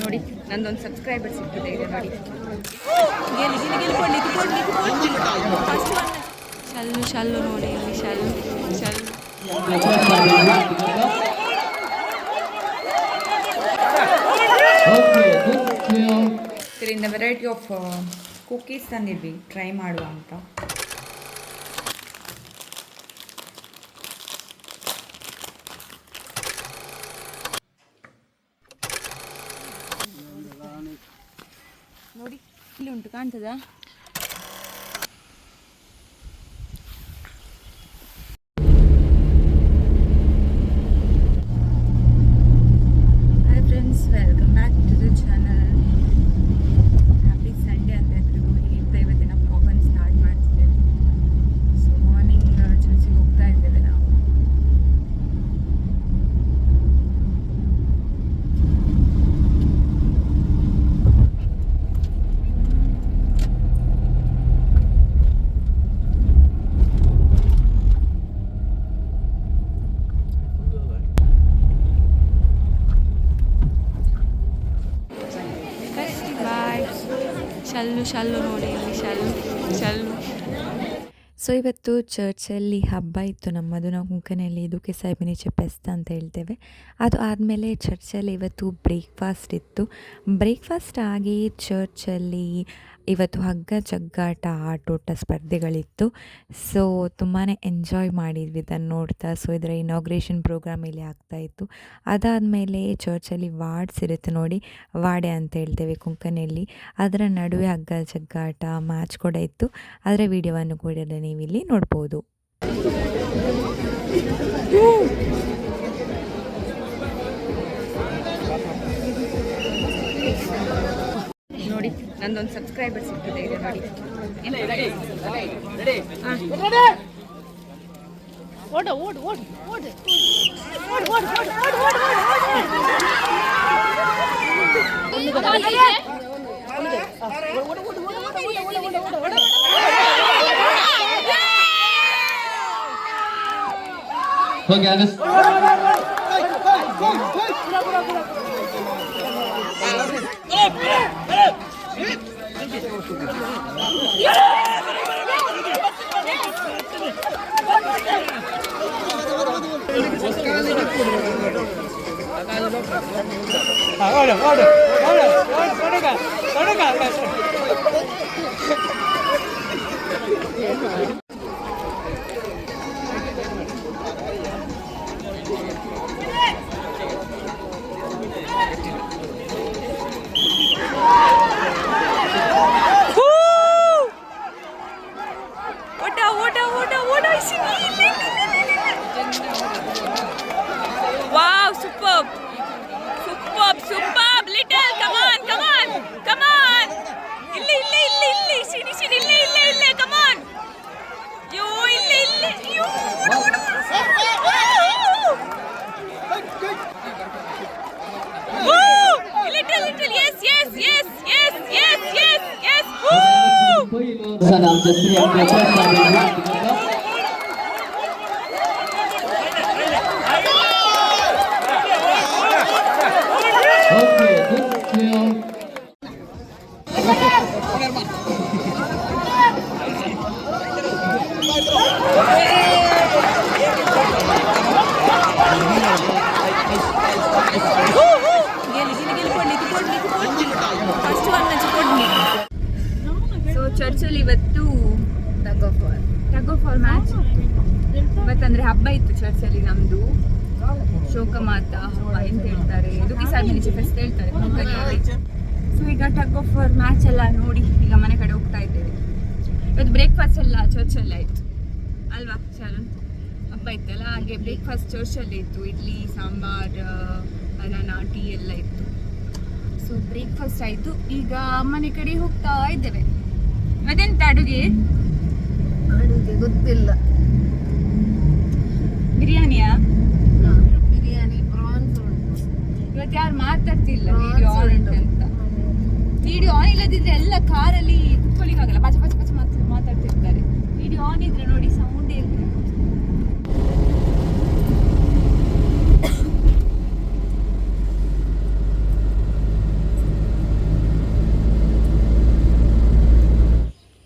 ನೋಡಿ ನಂದೊಂದು ಸಬ್ಸ್ಕ್ರೈಬರ್ ಸಿಗ್ತದೆ ಇದೆ ನೋಡಿ. ಶಲ್ಲು ಶಲ್ಲು ನೋಡಿ ಇಲ್ಲಿ ಶಲ್ಲು ಶಲ್ಲು. ಇದರಿಂದ ವೆರೈಟಿ ಆಫ್ ಕುಕೀಸ್ ತಂದಿದ್ವಿ. ಟ್ರೈ ಮಾಡುವ ಅಂತ ನೋಡಿ ಇಲ್ಲಿ ಉಂಟು ಕಾಣ್ತದಾ ಶಲ್ಲು ಶಲ್ಲು ನೋಡಿ ಇಲ್ಲಿ ಶಲ್ಲು ಶಲ್ಲು ಸೊ ಇವತ್ತು ಚರ್ಚಲ್ಲಿ ಹಬ್ಬ ಇತ್ತು ನಮ್ಮದು. ನಾವು ಕುಂಕನೆಯಲ್ಲಿ ಇದಕ್ಕೆ ಸಾಹಿಬಿನಿ ಪೆಸ್ತ ಅಂತ ಹೇಳ್ತೇವೆ. ಅದು ಆದಮೇಲೆ ಚರ್ಚಲ್ಲಿ ಇವತ್ತು ಬ್ರೇಕ್ಫಾಸ್ಟ್ ಇತ್ತು. ಬ್ರೇಕ್ಫಾಸ್ಟ್ ಆಗಿ ಚರ್ಚಲ್ಲಿ ಇವತ್ತು ಹಗ್ಗ, ಜಗ್ಗಾಟ, ಆಟೋಟ ಸ್ಪರ್ಧೆಗಳಿತ್ತು. ಸೊ ತುಂಬಾ ಎಂಜಾಯ್ ಮಾಡಿದ್ವಿ ಇದನ್ನು ನೋಡ್ತಾ. ಸೊ ಇದರ ಇನಾಗ್ರೇಷನ್ ಪ್ರೋಗ್ರಾಮ್ ಇಲ್ಲಿ ಆಗ್ತಾಯಿತ್ತು ಅದಾದಮೇಲೆ ಚರ್ಚಲ್ಲಿ ವಾರ್ಡ್ಸ್ ಇರುತ್ತೆ ನೋಡಿ. ವಾಡೆ ಅಂತ ಹೇಳ್ತೇವೆ ಕುಂಕನಲ್ಲಿ ಅದರ ನಡುವೆ ಹಗ್ಗ, ಜಗ್ಗಾಟ ಮ್ಯಾಚ್ ಕೂಡ ಇತ್ತು. ಅದರ ವಿಡಿಯೋವನ್ನು ಕೂಡ ನೀವಿಲ್ಲಿ ನೋಡ್ಬೋದು. ನೋಡಿ ನಂದೊಂದು ಸಬ್ಸ್ಕ್ರೈಬರ್ ಸಿಗ್ತದೆ ಇದೆ ನೋಡಿ ಓಡು ಓಡು ಓಡು ಓಡು ಓಡು ಓಡು ಓಡು ಓಡು ಓಡು ಹೋಗಿ ಆಗಸ್ಟ್ ಓಡು ಓಡು ஆடு ஆடு ஆடு ஆடு ஆடுங்க ஆடுங்க ஆடுங்க उसका नाम जसप्रिया ಇವತ್ತು ಟಗ್ ಮ್ಯಾಚ್ ಇವತ್ತಂದ್ರೆ ಹಬ್ಬ ಇತ್ತು ಚರ್ಚಲ್ಲಿ ನಮ್ದು. ಶೋಕಮಾತ ಹಬ್ಬ ಅಂತ ಹೇಳ್ತಾರೆ. ಹೇಳ್ತಾರೆ. ಸೊ ಈಗ ಟಗ್ ಆಫ್ ಮ್ಯಾಚ್ ಎಲ್ಲ ನೋಡಿ ಈಗ ಮನೆ ಕಡೆ ಹೋಗ್ತಾ ಇದ್ದೇವೆ. ಇವತ್ತು ಬ್ರೇಕ್ಫಾಸ್ಟ್ ಎಲ್ಲ ಚರ್ಚಲ್ಲಿ ಆಯ್ತು. ಅಲ್ವಾ ಶರಣ್ ಹಬ್ಬ ಇತ್ತಲ್ಲ, ಹಾಗೆ ಬ್ರೇಕ್ಫಾಸ್ಟ್ ಚರ್ಚಲ್ಲಿ ಇತ್ತು. ಇಡ್ಲಿ, ಸಾಂಬಾರ್ ಅನ್ನ ಟೀ ಎಲ್ಲ ಇತ್ತು. ಸೊ ಬ್ರೇಕ್ಫಾಸ್ಟ್ ಆಯಿತು. ಈಗ ಮನೆ ಕಡೆ ಹೋಗ್ತಾ ಇದ್ದೇವೆ. ಮತ್ತೆಂತ ಅಡುಗೆ? ಅಡುಗೆ ಗೊತ್ತಿಲ್ಲ. ಬಿರಿಯಾನಿಯಾ? ಬಿರಿಯಾನಿ ಪ್ರಾನ್ಸ್ ಉಂಟು. ಇವತ್ತು ಯಾರು ಮಾತಾಡ್ತಿಲ್ಲ ವಿಡಿಯೋ ಆನ್ ಉಂಟು. ಅಂತ. ವಿಡಿಯೋ ಆನ್ ಇಲ್ಲದಿದ್ರೆ ಎಲ್ಲ ಕಾರಲ್ಲಿ ಕುತ್ಕೊಳ್ಳಿಕ್ಕಾಗಲ್ಲ. ಪಚ ಪಚ ಪಚ ಮಾತಾಡ್ತಿರ್ತಾರೆ. ವಿಡಿಯೋ ಆನ್ ಇದ್ರೆ ನೋಡಿ ಸೌಂಡೇ ಇಲ್ಲ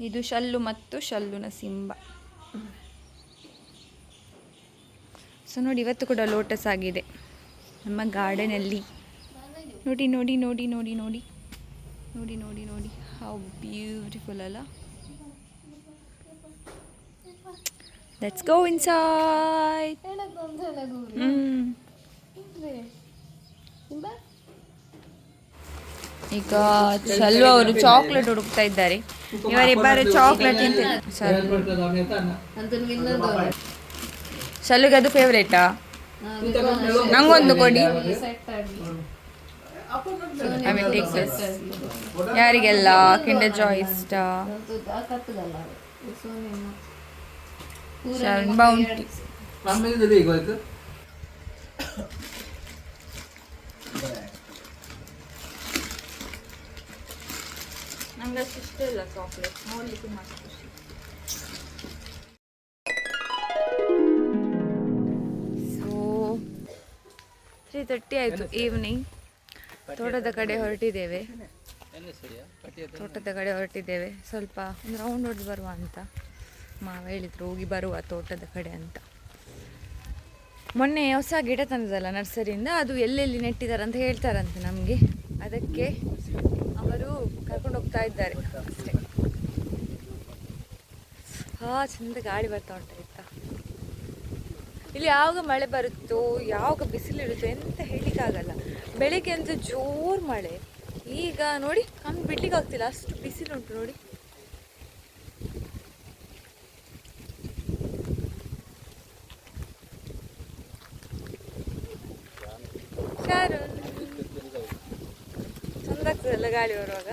ಇದು ಶಲ್ಲು ಮತ್ತು ಶಲ್ಲುನ ಸಿಂಬ. ಸೊ ನೋಡಿ ಇವತ್ತು ಕೂಡ ಲೋಟಸ್ ಆಗಿದೆ. ನಮ್ಮ ಗಾರ್ಡನಲ್ಲಿ. ನೋಡಿ ನೋಡಿ ನೋಡಿ ನೋಡಿ ನೋಡಿ. ನೋಡಿ ನೋಡಿ ನೋಡಿ. ಹೌ ಬ್ಯೂಟಿಫುಲ್ ಅಲ್ಲ. Let's go inside hmm. ಈಗ ಚಲ್ವ ಅವರು ಚಾಕ್ಲೇಟ್ ಹುಡುಕ್ತಾ ಇದ್ದಾರೆ. ಇವರಿಬ್ಬರು ಚಾಕ್ಲೇಟ್ ಅಂತ ಸಲ್ಗೆ ಅದು ಫೇವ್ರೇಟಾ ನಂಗೊಂದು ಕೊಡಿ. ಯಾರಿಗೆಲ್ಲ? ಕಿಂಡರ್ ಜಾಯ್ ಇಷ್ಟ? ಬೌಂಟಿ ನಂಗೆ ಅಷ್ಟು ಇಷ್ಟ ಇಲ್ಲ ಚಾಕ್ಲೇಟ್ ನೋಡ್ಲಿಕ್ಕೆ ಮಸ್ತ್ ಖುಷಿ. ಸೊ ತ್ರೀ ತರ್ಟಿ ಆಯಿತು ಈವ್ನಿಂಗ್ ತೋಟದ ಕಡೆ ಹೊರಟಿದ್ದೇವೆ. ತೋಟದ ಕಡೆ ಹೊರಟಿದ್ದೇವೆ. ಸ್ವಲ್ಪ ಒಂದು ರೌಂಡ್ ಹೊಡೆದು ಬರುವ ಅಂತ ಮಾವ ಹೇಳಿದ್ರು ಹೋಗಿ ಬರುವ ತೋಟದ ಕಡೆ ಅಂತ. ಮೊನ್ನೆ ಹೊಸ ಗಿಡ ತಂದದಲ್ಲ ನರ್ಸರಿಯಿಂದ ಅದು ಎಲ್ಲೆಲ್ಲಿ ನೆಟ್ಟಿದ್ದಾರೆ ಅಂತ ಹೇಳ್ತಾರಂತೆ ನಮಗೆ. ಅದಕ್ಕೆ ಕರ್ಕೊಂಡು ಹೋಗ್ತಾ ಇದ್ದಾರೆ. ಅಷ್ಟೇ. ಹಾ, ಚಂದ ಗಾಳಿ ಬರ್ತಾ ಉಂಟು ಆಯ್ತಾ? ಇಲ್ಲಿ ಯಾವಾಗ ಮಳೆ ಬರುತ್ತೋ, ಯಾವಾಗ ಬಿಸಿಲಿರುತ್ತೋ ಎಂತ ಹೇಳಿಕ್ಕಾಗಲ್ಲ ಬೆಳಿಗ್ಗೆ ಅಂತೂ ಜೋರು ಮಳೆ. ಈಗ ನೋಡಿ, ಕಣ್ಣು ಬಿಡ್ಲಿಕ್ಕೆ ಆಗ್ತಿಲ್ಲ. ಅಷ್ಟು ಬಿಸಿಲುಂಟು ನೋಡಿ. ಶಾರುನ್ ಆಗ್ತದಲ್ಲ ಗಾಳಿ ಬರುವಾಗ.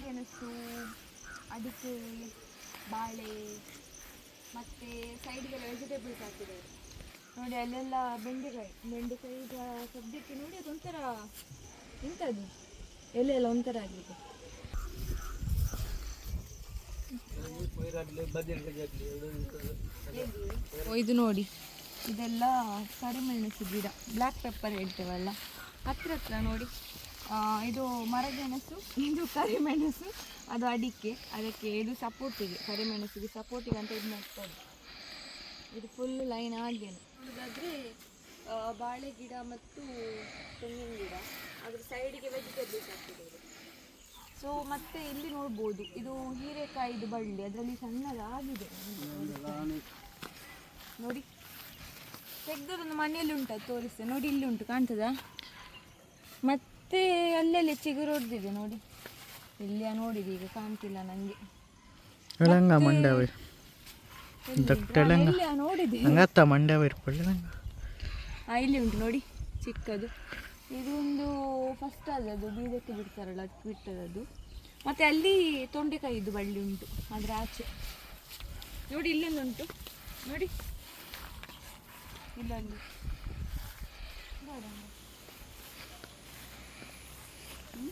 ಗೆಣಸು ಅಡಿಕೆ ಬಾಳೆ ಮತ್ತು ಸೈಡ್ಗೆಲ್ಲ ವೆಜಿಟೇಬಲ್ಸ್ ಹಾಕಿದ್ದಾರೆ. ನೋಡಿ, ಅಲ್ಲೆಲ್ಲ ಬೆಂಡೆಕಾಯಿ ಬೆಂಡೆಕಾಯಿ ಈಗ ಸದ್ಯಕ್ಕೆ ನೋಡಿ ಅದೊಂಥರ ಎಂಥದ್ದು ಎಲೆ ಎಲ್ಲ ಒಂಥರ ಆಗಿದೆ ಇದು ನೋಡಿ. ಇದೆಲ್ಲ ಕರಿಮೆಣಸು ಗಿಡ ಬ್ಲ್ಯಾಕ್ ಪೆಪ್ಪರ್ ಹೇಳ್ತೇವಲ್ಲ ಹತ್ರ ಹತ್ರ ನೋಡಿ ಇದು ಮರಗೆಣಸು, ಇದು ಕರಿಮೆಣಸು, ಅದು ಅಡಿಕೆ. ಅದಕ್ಕೆ ಇದು ಸಪೋರ್ಟಿಗೆ, ಕರಿಮೆಣಸಿಗೆ ಸಪೋರ್ಟಿಗೆ ಅಂತ ಇದು ಮಾಡ್ತಾರೆ. ಇದು ಫುಲ್ ಲೈನ್ ಆಗೇನೆ ನೋಡೋದಾದ್ರೆ ಬಾಳೆ ಗಿಡ ಮತ್ತು ತೆಂಗಿನ ಗಿಡ. ಅದ್ರ ಸೈಡಿಗೆ ವೆಜಿಟೇಬಲ್ಸ್ ಸೊ ಮತ್ತೆ ಇಲ್ಲಿ ನೋಡ್ಬೋದು, ಇದು ಹೀರೆಕಾಯಿದು ಬಳ್ಳಿ. ಅದರಲ್ಲಿ ಸಣ್ಣದಾಗಿದೆ. ನೋಡಿ. ತೆಗ್ದದೊಂದು ಮನೆಯಲ್ಲಿ ಉಂಟು ತೋರಿಸ್ತೇನೆ. ನೋಡಿ, ಇಲ್ಲಿ ಉಂಟು, ಕಾಣ್ತದಾ? ಮತ್ತೆ ಅಲ್ಲಲ್ಲಿ ಚಿಗುರು ಹೊಡೆದಿದೆ ನೋಡಿ. ಇಲ್ಲಿಯ ನೋಡಿದೆ, ಈಗ ಕಾಣ್ತಿಲ್ಲ ನನಗೆ ನೋಡಿದೆ ಹಂಗತ್ತ ಮಂಡ್ಯವ ಇರ್ಕೊಳ್ಳಿ ಆ, ಇಲ್ಲಿ ಉಂಟು ನೋಡಿ ಚಿಕ್ಕದು. ಇದೊಂದು ಒಂದು ಫಸ್ಟ್ ಅದು ಬೀಜಕ್ಕೆ ಬಿಡ್ತಾರಲ್ಲ ಬಿಟ್ಟದ್ದು ಬಿಟ್ಟದದು. ಮತ್ತೆ ಅಲ್ಲಿ ತೊಂಡೆಕಾಯಿದು ಬಳ್ಳಿ ಉಂಟು ಅದರ ಆಚೆ. ನೋಡಿ ಇಲ್ಲೊಂದು ಉಂಟು. ನೋಡಿ. ಇಲ್ಲೊಂದು. ಬೇಡ. ಹ್ಮ್?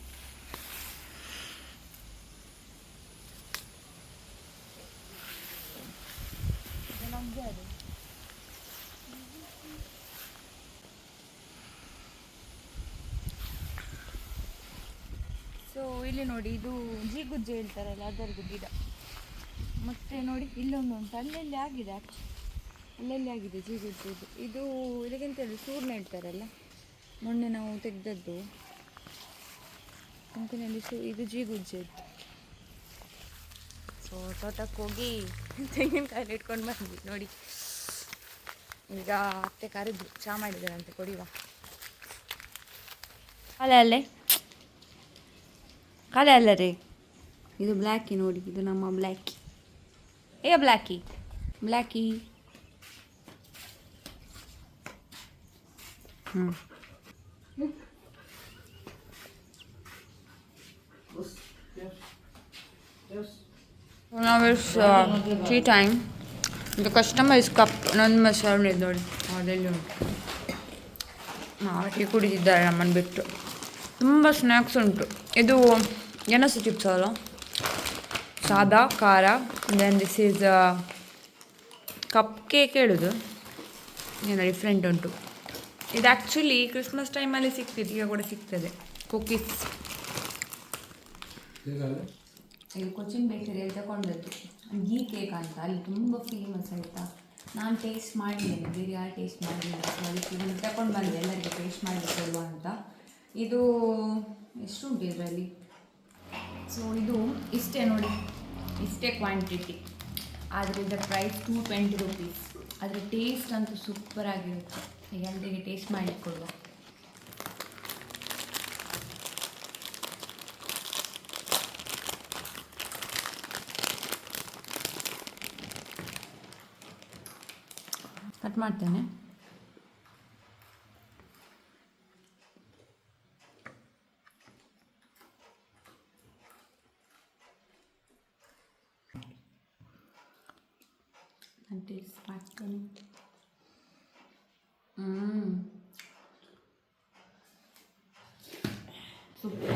ಇದು ನಮ್ದೇ ಅದು ಸೊ ಇಲ್ಲಿ ನೋಡಿ, ಇದು ಜೀಗುಜ್ಜೆ ಹೇಳ್ತಾರಲ್ಲ, ಅದರದ್ದು ಗಿಡ. ಮತ್ತೆ ನೋಡಿ, ಇಲ್ಲೊಂದು ಉಂಟು. ಅಲ್ಲೆಲ್ಲಿ ಆಗಿದೆ ಆಕ್ಚು ಅಲ್ಲೆಲ್ಲಿ ಆಗಿದೆ ಜೀಗುಜ್ಜೆದು ಇದು? ಇದಕ್ಕಿಂತ ಹೇಳಿ ಸೂರ್ಣ ಹೇಳ್ತಾರಲ್ಲ, ಮೊನ್ನೆ ನಾವು ತೆಗೆದದ್ದು. ಕಂಕನಲ್ಲಿ ಸೂ ಇದು ಜೀಗುಜ್ಜೆದ್ದು ಸೊ ತೋಟಕ್ಕೆ ಹೋಗಿ ತೆಂಗಿನಕಾಯಿ ಇಟ್ಕೊಂಡು ಬಂದ್ವಿ. ನೋಡಿ ಈಗ ಅತ್ತೆ ಕರೆದು ಚಾ ಮಾಡಿದಾರಂತೆ ಕೊಡಿವ. ಅಲ್ಲೇ ಅಲ್ಲೇ? ಕಾಲೆ ಅಲ್ಲ ರೀ? ಇದು ಬ್ಲ್ಯಾಕಿ ನೋಡಿ ಇದು ನಮ್ಮ ಬ್ಲ್ಯಾಕಿ. ಏ ಬ್ಲ್ಯಾಕಿ? ಬ್ಲ್ಯಾಕಿ. ಹ್ಞೂ Now it's uh, tea time. The customer is cup ನೋಡಿ ಅದೆಲ್ಲಿ ನಾವು ಟೀ ಕುಡಿದಿದ್ದಾರೆ ನಮ್ಮನ್ನು ಬಿಟ್ಟು. ತುಂಬ ಸ್ನ್ಯಾಕ್ಸ್ ಉಂಟು. ಇದು ಗೆಣಸು ಚಿಪ್ಸ್ ಅಲ್ಲ? ಸಾದಾ ಖಾರ then this is cupcake ಹೇಳೋದು. ಏನೋ ಡಿಫ್ರೆಂಟ್ ಉಂಟು. ಇದು ಆ್ಯಕ್ಚುಲಿ ಕ್ರಿಸ್ಮಸ್ ಟೈಮಲ್ಲಿ ಸಿಗ್ತಿದೆ ಈಗ ಕೂಡ ಸಿಗ್ತದೆ. ಕುಕೀಸ್ ಇದು ಕೊಚ್ಚಿನ್ ಬೇಕರಿಯಲ್ಲಿ ತಗೊಂಡದ್ದು ಗೀ ಕೇಕ್ ಅಂತ, ಅಲ್ಲಿ ತುಂಬ ಫೇಮಸ್ ಆಯಿತಾ? ನಾನು ಟೇಸ್ಟ್ ಮಾಡಿದ್ದೇನೆ, ಬೇರೆ ಯಾರು ಟೇಸ್ಟ್ ಸೊ ಅದಕ್ಕೆ ಇದನ್ನು ತಗೊಂಡು ಬಂದೆ, ಎಲ್ಲರಿಗೆ ಟೇಸ್ಟ್ ಮಾಡಬೇಕು ಅಂತ. ಇದು ಎಷ್ಟು ಉಂಟು ಇದರಲ್ಲಿ? ಸೊ ಇದು ಇಷ್ಟೇ ನೋಡಿ, ಇಷ್ಟೇ ಕ್ವಾಂಟಿಟಿ ಆದರೆ ಇದರ ಪ್ರೈಸ್ ಟೂ ಟ್ವೆಂಟಿ ರುಪೀಸ್ ಆದರೆ ಟೇಸ್ಟ್ ಅಂತೂ ಸೂಪರ್ ಆಗಿರುತ್ತೆ. ಈಗ ಎಲ್ಲರಿಗೆ ಟೇಸ್ಟ್ ಮಾಡಿಕೊಳ್ಳುವ ಕಟ್ ಮಾಡ್ತೇನೆ. ನಾನು ಟೇಸ್ಟ್ ಮಾಡ್ತೇನೆ ಹ್ಞೂ ಸೂಪರ್.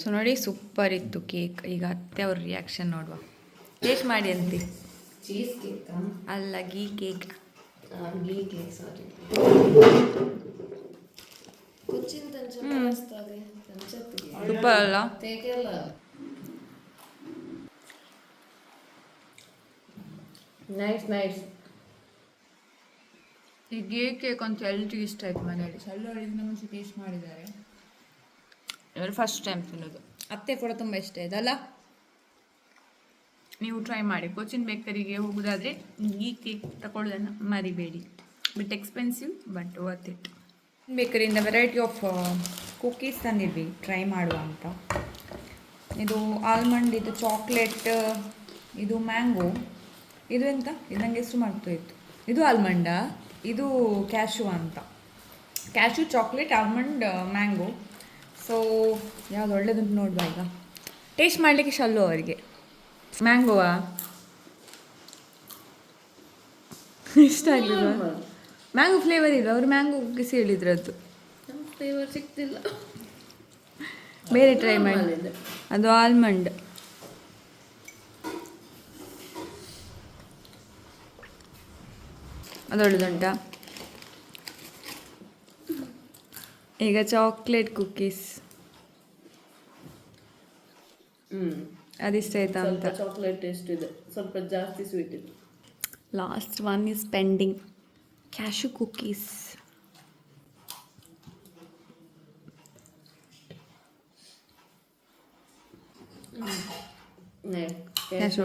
ಸೊ ನೋಡಿ ಸೂಪರ್ ಇತ್ತು ಕೇಕ್ ಈಗ ಅತ್ತೆ ಅವ್ರ ರಿಯಾಕ್ಷನ್ ನೋಡುವ. ಟೇಸ್ಟ್ ಮಾಡಿ ಅಂತೆ. ಚೀಸ್ ಕೇಕ್ ಅಲ್ಲ ghee cake ghee cake sorry super ಅಲ್ಲ? ನೈಸ್ ನೈಸ್ ಈ ಗೇ ಕೇಕ್ ಅಂತ ಎಲ್ರಿಗೂ ಇಷ್ಟ ಆಯ್ತು ಮನೆಯಲ್ಲಿ. ಸಲ್ಲೋಳಿಗೆ ನಮ್ಮ ಟೇಸ್ಟ್ ಮಾಡಿದ್ದಾರೆ. ಇವರು ಫಸ್ಟ್ ಟೈಮ್ ತಿನ್ನೋದು. ಅತ್ತೆ ಕೂಡ ತುಂಬ ಇಷ್ಟ ಇದೆ ಅಲ್ಲ ನೀವು ಟ್ರೈ ಮಾಡಿ. ಕೊಚಿನ್ ಬೇಕರಿಗೆ ಹೋಗೋದಾದರೆ ಈ ಕೇಕ್ ತಗೊಳ್ಳೋದನ್ನು ಮರಿಬೇಡಿ. Bit expensive but worth it ಬೇಕರಿಯಿಂದ variety of cookies ತಂದಿದ್ವಿ. ಟ್ರೈ ಮಾಡುವ ಅಂತ. ಇದು ಆಲ್ಮಂಡ್ ಇದು ಚಾಕ್ಲೇಟ್ ಇದು ಮ್ಯಾಂಗೋ ಇದು ಎಂತ? ಇದು ನನಗೆ ಹೆಸರು ಮಾಡ್ತೋಯ್ತು ಇದು ಆಲ್ಮಂಡಾ ಇದು ಕ್ಯಾಶು ಅಂತ. Cashew chocolate almond mango so ಯಾವ್ದು ಒಳ್ಳೇದುಂಟು ನೋಡುವ ಈಗ. ಟೇಸ್ಟ್ ಮಾಡಲಿಕ್ಕೆ ಶಲ್ಲು ಅವರಿಗೆ. ಮ್ಯಾಂಗೋವಾ ಇಷ್ಟ ಆಗಲಿಲ್ಲ ಮ್ಯಾಂಗೋ ಫ್ಲೇವರ್ ಇಲ್ಲ ಅವರು ಮ್ಯಾಂಗೋ ಕಿಸಿ ಹೇಳಿದ್ರದ್ದು ಫ್ಲೇವರ್ ಸಿಗ್ತಿಲ್ಲ ಬೇರೆ ಟ್ರೈ ಮಾಡಿ. ಅದು ಆಲ್ಮಂಡ್ ಅದು ಒಳ್ಳೆದುಂಟಾ ಈಗ ಚಾಕ್ಲೇಟ್ ಕುಕ್ಕೀಸ್ ಅದಿಷ್ಟ ಆಯ್ತಾ ಅಂತ. ಚಾಕ್ಲೇಟ್ ಟೇಸ್ಟ್ ಇದೆ. ಸ್ವಲ್ಪ ಜಾಸ್ತಿ ಸ್ವೀಟ್ ಇದೆ. Last one is pending cashew cookies cashew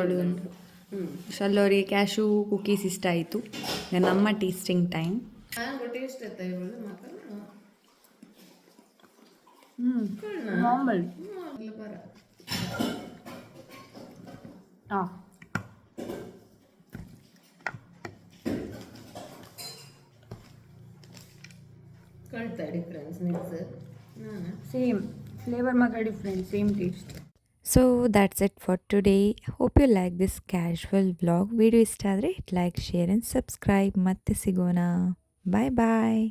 ಶಲ್ಲೋರಿಗೆ cashew cookies ಇಷ್ಟ ಆಯಿತು. ನಮ್ಮ ಟೇಸ್ಟಿಂಗ್ ಟೈಮ್ ಟೇಸ್ಟ್ ಆಯ್ತಾ ಇವಳು ಮಕ್ಕಳು ನಾರ್ಮಲ್ ಇಲ್ಲ ಬರ ಹಾಂ ಕಳ್ತಾ ಡಿಫ್ರೆನ್ಸ್ ಮಿಕ್ಸ್ ನಾನು ಸೇಮ್ ಫ್ಲೇವರ್ ಮಾತ್ರ different same taste so that's it for today hope you like this casual blog video ಇಷ್ಟ ಆದರೆ ಲೈಕ್ ಶೇರ್ ಆ್ಯಂಡ್ ಸಬ್ಸ್ಕ್ರೈಬ್ ಮತ್ತೆ ಸಿಗೋಣ ಬಾಯ್ ಬಾಯ್